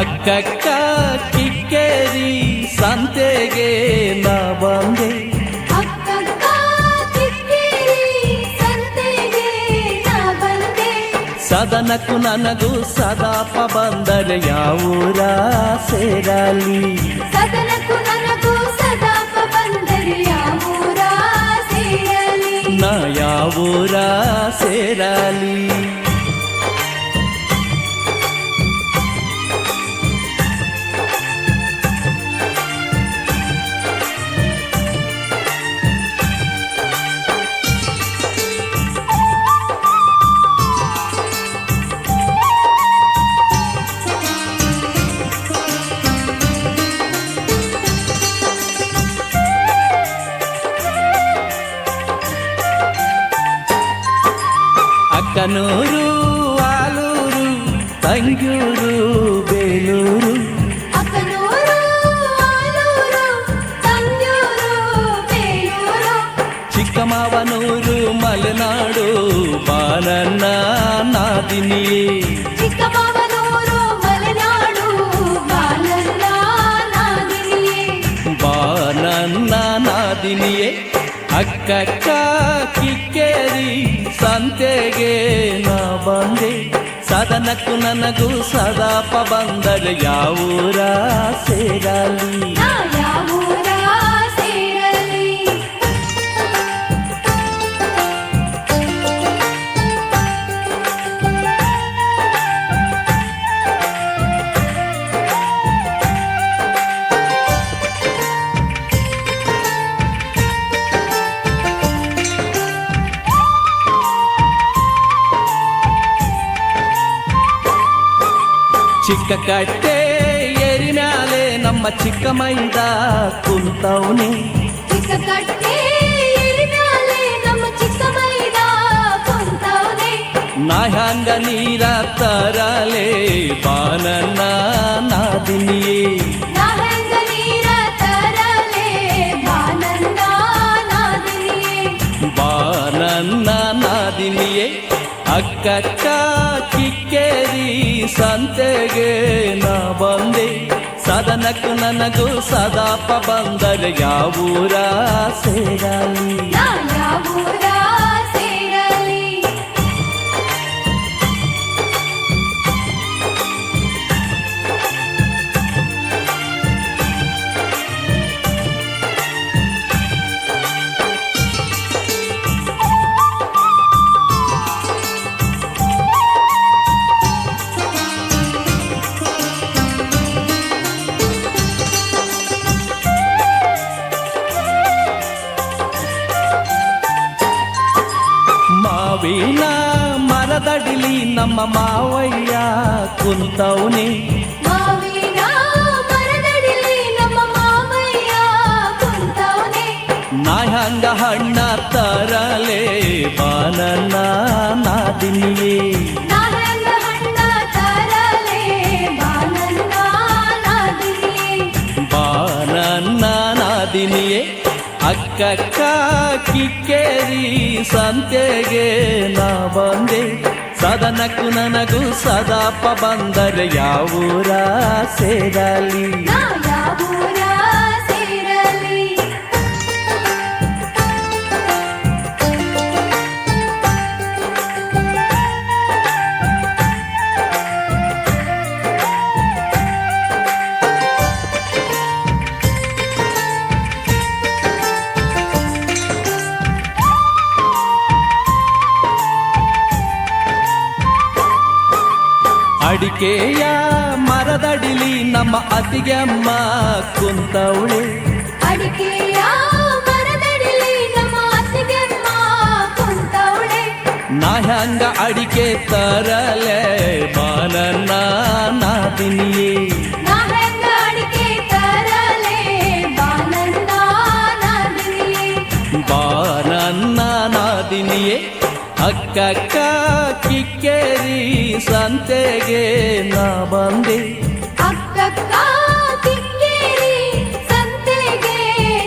ಅಕ್ಕಕ್ಕ ಕಿಕ್ಕೇರಿ ಸಂತೆಗೆ ನಾ ಬಂದೆ ಅಕ್ಕಕ್ಕ ಕಿಕ್ಕಿರಿ ಸಂತೆಗೆ ನಾ ಬಂದೆ ಸದನಕ್ಕೂ ನನಗೂ ಸದಾಪ ಬಂದರೆ ಯಾವೂರ ಸೇರಲಿ ಸದನಕ್ಕೂ ನನಗೂ ಸದಾಪ ಬಂದರೆ ಯಾವೂರ ಸೇರಲಿ ನಾ ಯಾವೂರ ಸೇರಲಿ కనూరు ఆలూరు తంగూరు బేలూరు. చిక్కమావనూరు మలనాడు పాలన్న నాదిని. బాలన్న నాదినియే అక్కక్క ಸಂತೆಗೆ ನಾ ಬಂದೆ ಸದನಕ್ಕೂ ನನಗೂ ಸದಾಪ ಬಂದರೆ ಯಾವೂರ ಸೇರಲಿ ನಾ ಯಾವೂರ ಚಿಕ್ಕ ಕಟ್ಟೆ ಏರಿ ಮ್ಯಾಲೆ ನಮ್ಮ ಚಿಕ್ಕ ಮೈದ ಕುಂತವನಿ ಚಿಕ್ಕ ಕಟ್ಟೆ ಮ್ಯಾಲೆ ನಮ್ಮ ಚಿಕ್ಕ ಮೈದ ಕುಂತವನೆ ನಾ ಹ್ಯಾಂಗ ನೀರ ತರಲೆ ಬಾನನ್ನ ನಾದಿನಿಯೇ ನಾ ಹೆಂಗ ನೀರ ತರಲೆ ಬಾನಂದ ನಾದಿನಿಯೇ ಬಾನನ್ನ ನಾದಿನಿಯೇ ಅಕ್ಕಕ್ಕ ಕಿಕ್ಕೇರಿ ಸಂತೆಗೆ ನಾ ಬಂದೆ ಸದನಕ್ಕೂ ನನಗೂ ಸದಾಪ ಬಂದರೆ ಯಾವೂರ ಸೇರಲಿ ನಾ ಯಾವೂರ ಸೇರಲಿ ಮಾವಿನ ಮರದಡಿಲಿ ನಮ್ಮ ಮಾವಯ್ಯ ಕುಂತವನಿ ಮಾವಿನ ಮರದಡಿಲಿ ನಮ್ಮ ಮಾವಯ್ಯ ಕುಂತವನೆ ನಾ ಹಂಗ ಹಣ್ಣ ತರಲೆ ಬಾನನ್ನ ನಾದಿನಿಯೇ ನಾ ಹೆಂಗ ಹಣ್ಣ ತರಲೆ ಬಾನಂದ ನಾದಿನಿಯೇ ಬಾನನ್ನ ನಾದಿನಿಯೇ ಅಕ್ಕಕ್ಕ ಕಿಕ್ಕೇರಿ ಸಂತೆಗೆ ನಾ ಬಂದೆ. ಸದನಕ್ಕೂ ನನಗೂ ಸದಾಪ ಬಂದರೆ ಯಾವೂರ ಸೇರಲಿ? ಅಡಿಕೆಯ ಮರದಡಿಲಿ ನಮ್ಮ ಅತಿಗೆಮ್ಮ ಕುಂತವಳೆ. ಅಡಿಕೆಯ ಮರದಡಿಲಿ ನಮ್ಮ ಅತ್ತಿಗೆಮ್ಮ ಕುಂತವಳೆ. ನಾ ಹಂಗ ಅಡಿಕೆ ತರಲೆ ಬಾನನ್ನ ಕಕ್ಕ ಕಿಕ್ಕೇರಿ ಸಂತೆಗೆ ನಾ ಬಂದೆ ಅಕ್ಕಕ್ಕ ಕಿಕ್ಕೇರಿ ಸಂತೆಗೆ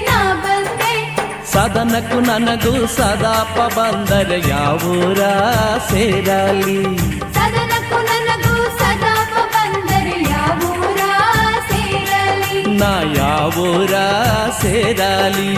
ನಾ ಬಂದೆ ಸದನಕ್ಕೂ ನನಗೂ ಸದಾಪ ಬಂದರೆ ಯಾವೂರ ಸೇರಲಿ ಸದನಕ್ಕೂ ನನಗೂ ಸದಾಪ ಬಂದರೆ ಯಾವೂರ ಸೇರಲಿ ನಾ ಯಾವೂರ ಸೇರಲಿ